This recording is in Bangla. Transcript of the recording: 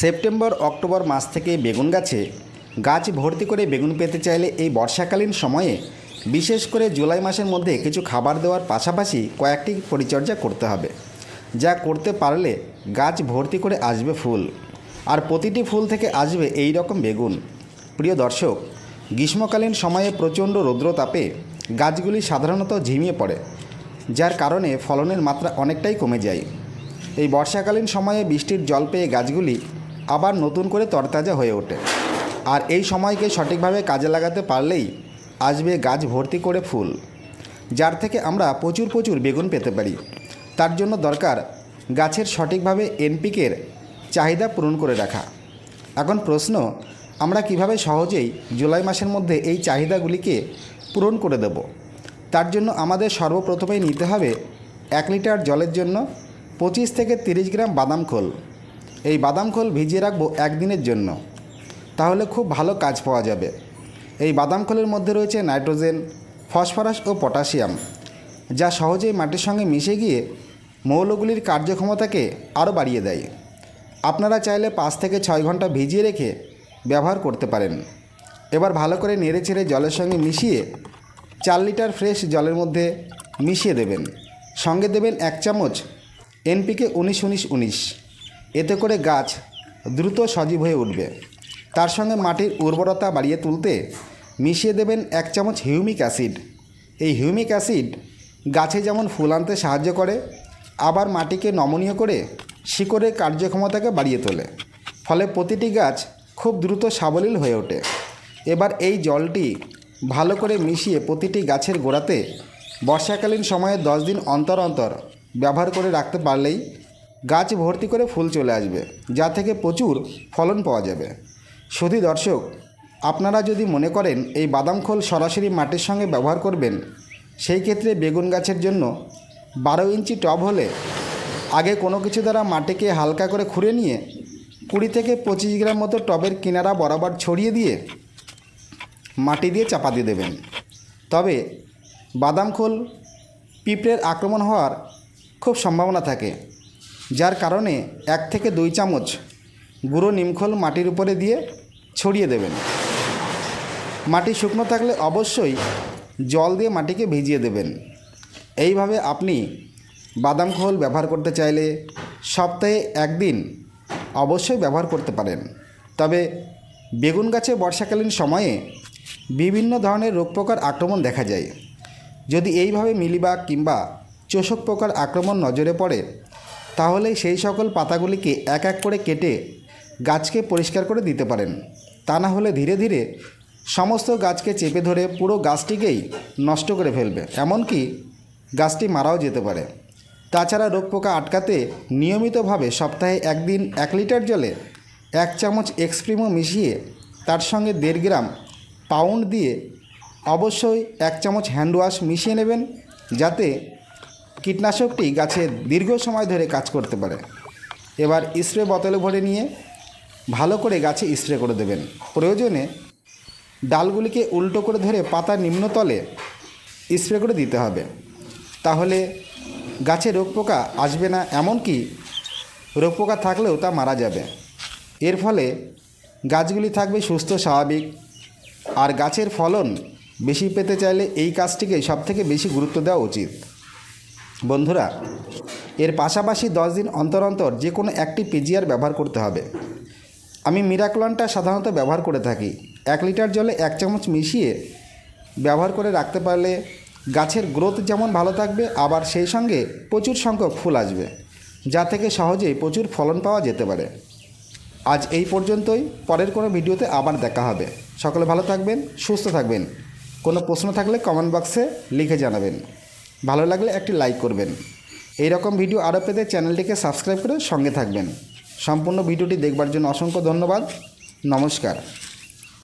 সেপ্টেম্বর, অক্টোবর মাস থেকে বেগুন গাছে গাছ ভর্তি করে বেগুন পেতে চাইলে এই বর্ষাকালীন সময়ে, বিশেষ করে জুলাই মাসের মধ্যে কিছু খাবার দেওয়ার পাশাপাশি কয়েকটি পরিচর্যা করতে হবে, যা করতে পারলে গাছ ভর্তি করে আসবে ফুল। আর প্রতিটি ফুল থেকে আসবে এই রকম বেগুন। প্রিয় দর্শক, গ্রীষ্মকালীন সময়ে প্রচণ্ড রৌদ্রতাপে গাছগুলি সাধারণত ঝিমিয়ে পড়ে, যার কারণে ফলনের মাত্রা অনেকটাই কমে যায়। এই বর্ষাকালীন সময়ে বৃষ্টির জল পেয়ে গাছগুলি আবার নতুন করে তরতাজা হয়ে ওঠে। আর এই সময়কে সঠিকভাবে কাজে লাগাতে পারলেই আসবে গাছ ভর্তি করে ফুল, যার থেকে আমরা প্রচুর প্রচুর বেগুন পেতে পারি। তার জন্য দরকার গাছের সঠিকভাবে এনপিকের চাহিদা পূরণ করে রাখা। এখন প্রশ্ন, আমরা কীভাবে সহজেই জুলাই মাসের মধ্যে এই চাহিদাগুলিকে পূরণ করে দেব? তার জন্য আমাদের সর্বপ্রথমেই নিতে হবে এক লিটার জলের জন্য পঁচিশ থেকে তিরিশ গ্রাম বাদাম খোল। এই বাদাম খোল ভিজিয়ে রাখব একদিনের জন্য। তাহলে খুব ভালো কাজ পাওয়া যাবে। এই বাদাম খোলের মধ্যে রয়েছে নাইট্রোজেন, ফসফরাস ও পটাশিয়াম, যা সহজেই মাটির সঙ্গে মিশে গিয়ে মৌলগুলির কার্যক্ষমতাকে আরও বাড়িয়ে দেয়। আপনারা চাইলে পাঁচ থেকে ছয় ঘণ্টা ভিজিয়ে রেখে ব্যবহার করতে পারেন। এবার ভালো করে নেড়ে ছেড়ে জলের সঙ্গে মিশিয়ে চার লিটার ফ্রেশ জলের মধ্যে মিশিয়ে দেবেন। সঙ্গে দেবেন এক চামচ এনপিকে উনিশ উনিশ উনিশ। এতে করে গাছ দ্রুত সজীব হয়ে উঠবে। তার সঙ্গে মাটির উর্বরতা বাড়িয়ে তুলতে মিশিয়ে দেবেন এক চামচ হিউমিক অ্যাসিড। এই হিউমিক অ্যাসিড গাছে যেমন ফুল আনতে সাহায্য করে, আবার মাটিকে নমনীয় করে শিকড়ের কার্যক্ষমতাকে বাড়িয়ে তোলে। ফলে প্রতিটি গাছ খুব দ্রুত সাবলীল হয়ে ওঠে। এবার এই জলটি ভালো করে মিশিয়ে প্রতিটি গাছের গোড়াতে বর্ষাকালীন সময়ে দশ দিন অন্তর অন্তর ব্যবহার করে রাখতে পারলেই গাছ ভর্তি করে ফুল চলে আসবে, যা থেকে প্রচুর ফলন পাওয়া যাবে। শুধু দর্শক, আপনারা যদি মনে করেন এই বাদাম খোল সরাসরি মাটির সঙ্গে ব্যবহার করবেন, সেই ক্ষেত্রে বেগুন গাছের জন্য বারো ইঞ্চি টব হলে আগে কোনো কিছু দ্বারা মাটিকে হালকা করে খুঁড়ে নিয়ে কুড়ি থেকে পঁচিশ গ্রাম মতো টবের কিনারা বরাবর ছড়িয়ে দিয়ে মাটি দিয়ে চাপা দিয়ে দেবেন। তবে বাদাম খোল পিঁপড়ের আক্রমণ হওয়ার খুব সম্ভাবনা থাকে। যার কারণে এক থেকে দুই চামচ গুঁড়ো নিমখোল মাটির উপরে দিয়ে ছড়িয়ে দেবেন। মাটি শুকনো থাকলে অবশ্যই জল দিয়ে মাটিকে ভিজিয়ে দেবেন। এইভাবে আপনি বাদাম খোল ব্যবহার করতে চাইলে সপ্তাহে একদিন অবশ্যই ব্যবহার করতে পারেন। তবে বেগুন গাছে বর্ষাকালীন সময়ে বিভিন্ন ধরনের রোগ পোকার আক্রমণ দেখা যায়। যদি এইভাবে মিলিবাগ কিংবা চোষক পোকার আক্রমণ নজরে পড়ে তাহলে সেই সকল পাতাগুলিকে এক এক করে কেটে গাছকে পরিষ্কার করে দিতে পারেন। তা না হলে ধীরে ধীরে সমস্ত গাছকে চেপে ধরে পুরো গাছটিকেই নষ্ট করে ফেলবে। এমনকি গাছটি মারাও যেতে পারে। তাছাড়া রোগ পোকা আটকাতে নিয়মিতভাবে সপ্তাহে একদিন এক লিটার জলে এক চামচ এক্সপ্রিমো মিশিয়ে তার সঙ্গে দেড় গ্রাম পাউন্ড দিয়ে অবশ্যই এক চামচ হ্যান্ড ওয়াশ মিশিয়ে নেবেন, যাতে কীটনাশকটি গাছে দীর্ঘ সময় ধরে কাজ করতে পারে। এবার স্প্রে বোতলে ভরে নিয়ে ভালো করে গাছে স্প্রে করে দেবেন। প্রয়োজনে ডালগুলিকে উল্টো করে ধরে পাতার নিম্নতলে স্প্রে করে দিতে হবে। তাহলে গাছে রোগ পোকা আসবে না, এমনকি রোগ পোকা থাকলেও তা মারা যাবে। এর ফলে গাছগুলি থাকবে সুস্থ, স্বাভাবিক। আর গাছের ফলন বেশি পেতে চাইলে এই কাজটিকে সবথেকে বেশি গুরুত্ব দেওয়া উচিত। বন্ধুরা, এর পাশাপাশি দশ দিন অন্তর অন্তর যে কোনো একটি পিজিআর ব্যবহার করতে হবে। আমি মিরাক্লনটা সাধারণত ব্যবহার করে থাকি। এক লিটার জলে এক চামচ মিশিয়ে ব্যবহার করে রাখতে পারলে গাছের গ্রোথ যেমন ভালো থাকবে, আবার সেই সঙ্গে প্রচুর সংখ্যক ফুল আসবে, যা থেকে সহজেই প্রচুর ফলন পাওয়া যেতে পারে। আজ এই পর্যন্তই। পরের কোনো ভিডিওতে আবার দেখা হবে। সকলে ভালো থাকবেন, সুস্থ থাকবেন। কোনো প্রশ্ন থাকলে কমেন্ট বক্সে লিখে জানাবেন। ভালো লাগলে একটি লাইক করবেন। এই রকম ভিডিও আরও পেতে চ্যানেলটিকে সাবস্ক্রাইব করে সঙ্গে থাকবেন। সম্পূর্ণ ভিডিওটি দেখবার জন্য অসংখ্য ধন্যবাদ। নমস্কার।